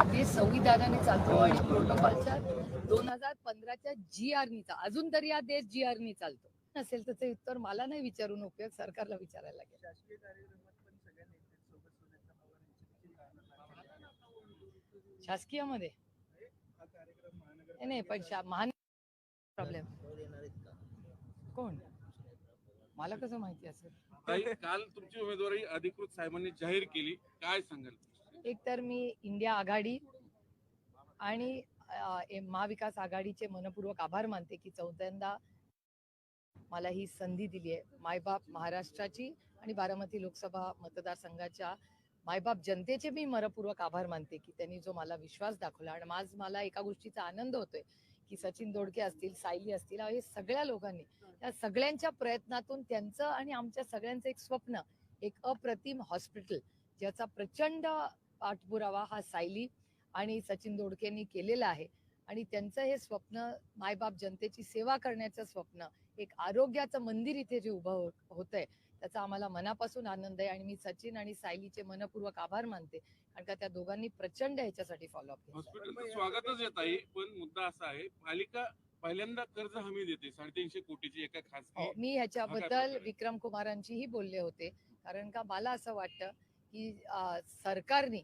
ते संविधानाने चालतो आणि प्रोटोकॉलच्या दोन हजार पंधराच्या जी आरनी चा अजून तरी हा देश जी आरनी चालतो. नसेल त्याचं उत्तर मला नाही विचारून उपयोग सरकारला विचारायला लागेल. शासकीय. शासकीयमध्ये हा कार्यक्रम नाही, नाही पण शा- महान प्रॉब्लेम कोण? मला कसं माहिती असेल? काल तुमची उमेदवारी अधिकृत साहेबांनी जाहीर केली. काय सांगाल? एक तर मी इंडिया आघाडी आणि महाविकास आघाडीचे मनपूर्वक आभार मानते की चौथ्यांदा मला ही संधी दिली आहे. मायबाप महाराष्ट्राची आणि बारामती लोकसभा मतदारसंघाच्या मायबाप जनतेचे मी मनपूर्वक आभार मानते की त्यांनी जो मला विश्वास दाखवला आणि आज मला एका गोष्टीचा आनंद होतोय की सचिन दोडके असतील सायली असतील हे सगळ्या लोकांनी त्या सगळ्यांच्या प्रयत्नातून त्यांचं आणि आमच्या सगळ्यांचं एक स्वप्न एक अप्रतिम हॉस्पिटल ज्याचा प्रचंड पाठपुरावा हा सायली आणि सचिन दोडकेंनी केलेला आहे आणि त्यांचं हे स्वप्न मायबाप जनतेची सेवा करण्याचं स्वप्न एक आरोग्याचं मंदिर इथे जे उभं होत आहे त्याचा आम्हाला मनापासून आनंद आहे आणि मी सचिन आणि सायलीचे मनपूर्वक आभार मानते कारण का त्या दोघांनी प्रचंड ह्याच्यासाठी फॉलोअप केलं हॉस्पिटलचं स्वागतच येत आहे पण मुद्दा असा आहे पालिका पहिल्यांदा कर्ज हमी देते साडेतीनशे कोटीची एका हो, खासगी मी ह्याच्याबद्दल? विक्रम कुमारांचीही बोलले होते कारण का मला असं वाटतं की सरकारने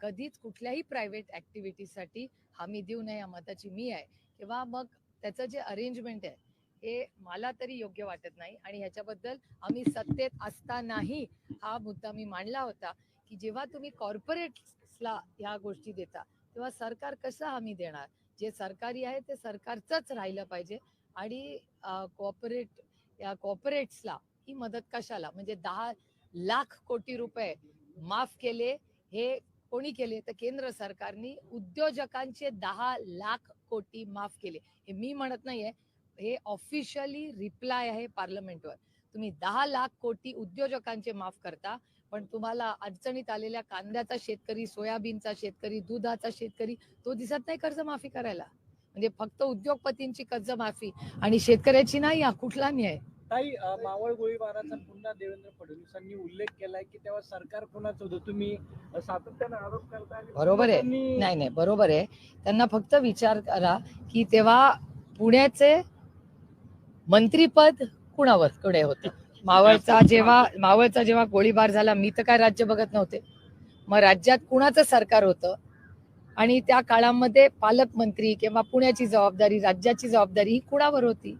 कधीच कुठल्याही प्रायव्हेट ॲक्टिव्हिटीसाठी हमी देऊ नये या मताची मी आहे. किंवा मग त्याचं जे अरेंजमेंट आहे हे मला तरी योग्य वाटत नाही. आणि ह्याच्याबद्दल आम्ही सत्तेत असतानाही हा मुद्दा मी मांडला होता की जेव्हा तुम्ही कॉर्पोरेट्सला ह्या गोष्टी देता तेव्हा सरकार कसं हमी देणार? जे सरकारी आहे ते सरकारचंच राहिलं पाहिजे. आणि कॉर्पोरेट या कॉर्पोरेट्सला ही मदत कशाला? म्हणजे दहा लाख कोटी रुपये माफ केले हे कोणी केले? तर केंद्र सरकारने उद्योजकांचे दहा लाख कोटी माफ केले. हे मी म्हणत नाहीये. हे ऑफिशियली रिप्लाय आहे पार्लमेंटवर तुम्ही दहा लाख कोटी उद्योजकांचे माफ करता पण तुम्हाला अडचणीत आलेल्या कांद्याचा शेतकरी सोयाबीनचा शेतकरी दुधाचा शेतकरी तो दिसत नाही कर्जमाफी करायला. म्हणजे फक्त उद्योगपतींची कर्जमाफी आणि शेतकऱ्याची नाही हा कुठला न्याय? अ, मावळ गोळीबाराचा पुन्हा देवेंद्र फडणवीसांनी उल्लेख केलाय की तेव्हा सरकार कोणाचं होतं? तुम्ही सातत्यानं आरोप करताय. आणि बरोबर आहे. नाही नाही बरोबर आहे. त्यांना फक्त विचार करा की तेव्हा पुण्याचे मंत्रीपद कुणावर? कडे होतं? मावळचा जेव्हा मावळचा जेव्हा गोळीबार झाला मी तर काय राज्य बघत नव्हते. मग राज्यात कुणाचं सरकार होतं? आणि त्या काळामध्ये पालकमंत्री किंवा पुण्याची जबाबदारी राज्याची जबाबदारी ही कुणावर होती?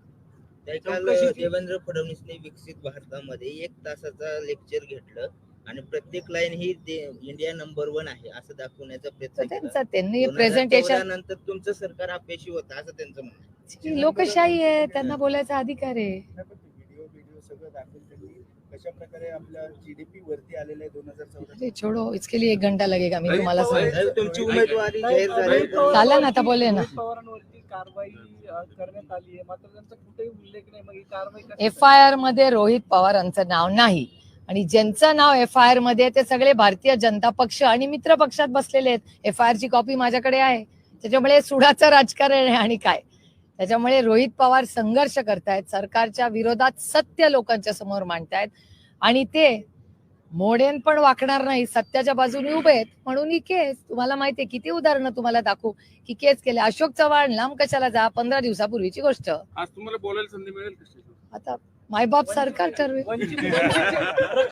काल चौकशीची- देवेंद्र फडणवीसने विकसित भारतामध्ये एक तासाचा लेक्चर घेतलं आणि प्रत्येक लाईन ही दे- इंडिया नंबर वन आहे असं दाखवण्याचा तर प्रयत्न केला त्यांचं त्यांनी 2014 प्रेझेंटेशन नंतर तुमचं सरकार अपयशी होतं असं त्यांचं म्हणणं आहे. लोकशाही आहे त्यांना बोलायचा अधिकार आहे व्हिडिओ व्हिडिओ सगळं दाखवून त्यांनी कशा प्रकारे आपल्या जीडीपी वरती आलेलं आहे दोन हजार अरे छोडो इसके लिए एक घंटा लगेगा मी तुम्हाला सांगते तुमची उमेदवारी जाहीर झाली झालं ना, आता बोलले ना. कारवाई करण्यात आली आहे. मात्र त्यांचा कुठेही उल्लेख नाही. मग ही कारवाई एफ आय आरमध्ये रोहित पवारांचं नाव नाही. आणि ज्यांचं नाव एफ आय आरमध्ये ते सगळे भारतीय जनता पक्ष आणि मित्र पक्षात बसलेले आहेत. एफ आय आर ची कॉपी माझ्याकडे आहे. त्याच्यामुळे सुडाचं राजकारण आहे आणि काय? त्याच्यामुळे रोहित पवार संघर्ष करतायत सरकारच्या विरोधात सत्य लोकांच्या समोर मांडतायत. आणि ते मोडेन पण वाकणार नाही सत्याच्या बाजूने उभे आहेत. म्हणून ही केस तुम्हाला माहितीये किती उदाहरणं तुम्हाला दाखवू? की केस केले. अशोक चव्हाण लांब कशाला जा पंधरा दिवसापूर्वीची गोष्ट. आज तुम्हाला बोलायला संधी मिळेल आता मायबाप सरकार ठरवेल.